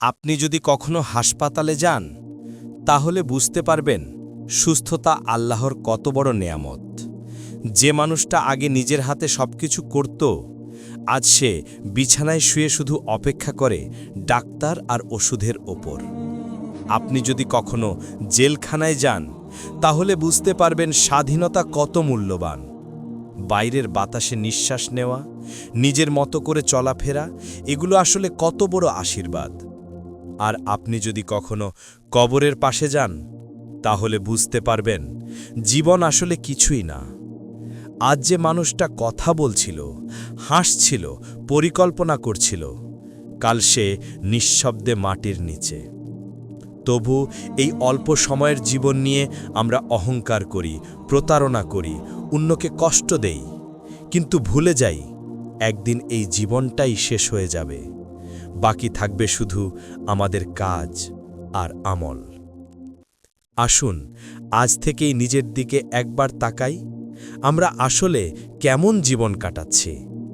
আপনি যদি কখনো হাসপাতালে যান, তাহলে বুঝতে পারবেন সুস্থতা আল্লাহর কত বড় নেয়ামত। যে মানুষটা আগে নিজের হাতে সবকিছু করত, আজ সে বিছানায় শুয়ে শুধু অপেক্ষা করে ডাক্তার আর ওষুধের ওপর। আপনি যদি কখনো জেলখানায় যান, তাহলে বুঝতে পারবেন স্বাধীনতা কত মূল্যবান। বাইরের বাতাসে নিঃশ্বাস নেওয়া, নিজের মতো করে চলাফেরা, এগুলো আসলে কত বড় আশীর্বাদ। আর আপনি যদি কখনো কবরের পাশে যান, তাহলে বুঝতে পারবেন, জীবন আসলে কিছুই না। আজ যে মানুষটা কথা বলছিল, হাসছিল, পরিকল্পনা করছিল, কাল সে নিঃশব্দে মাটির নিচে। তবু এই অল্প সময়ের জীবন নিয়ে আমরা অহংকার করি, প্রতারণা করি, অন্যকে কষ্ট দেই, কিন্তু ভুলে যাই, একদিন এই জীবনটাই শেষ হয়ে যাবে। বাকি থাকবে শুধু আমাদের কাজ আর আমল। আসুন, আজ থেকেই নিজের দিকে একবার তাকাই, আমরা আসলে কেমন জীবন কাটাচ্ছি?